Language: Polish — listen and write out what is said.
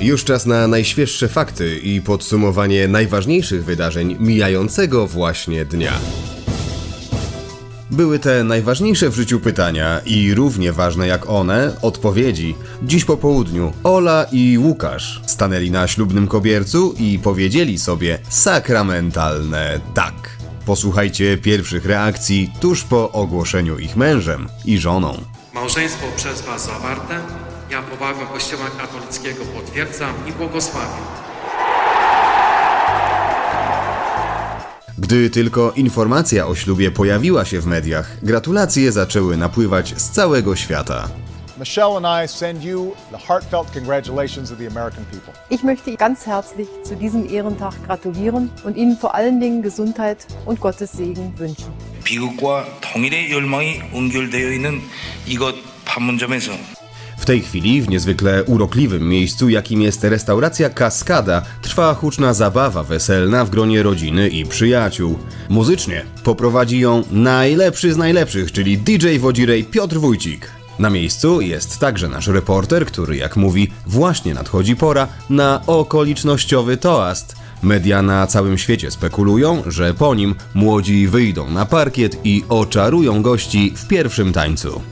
Już czas na najświeższe fakty i podsumowanie najważniejszych wydarzeń mijającego właśnie dnia. Były te najważniejsze w życiu pytania i równie ważne jak one odpowiedzi. Dziś po południu Ola i Łukasz stanęli na ślubnym kobiercu i powiedzieli sobie sakramentalne tak. Posłuchajcie pierwszych reakcji tuż po ogłoszeniu ich mężem i żoną. Małżeństwo przez Was zawarte, ja powagą Kościoła katolickiego potwierdzam i błogosławię. Gdy tylko informacja o ślubie pojawiła się w mediach, gratulacje zaczęły napływać z całego świata. Michelle and I send you the heartfelt congratulations of the American people. Ich möchte ganz herzlich zu diesem Ehrentag gratulieren und Ihnen vor allen Dingen Gesundheit und Gottes Segen wünschen. 비극과 통일의 열망이 연결되어 있는 이곳 판문점에서 W tej chwili, w niezwykle urokliwym miejscu, jakim jest restauracja Kaskada, trwa huczna zabawa weselna w gronie rodziny i przyjaciół. Muzycznie poprowadzi ją najlepszy z najlepszych, czyli DJ Wodzirej Piotr Wójcik. Na miejscu jest także nasz reporter, który, jak mówi, właśnie nadchodzi pora na okolicznościowy toast. Media na całym świecie spekulują, że po nim młodzi wyjdą na parkiet i oczarują gości w pierwszym tańcu.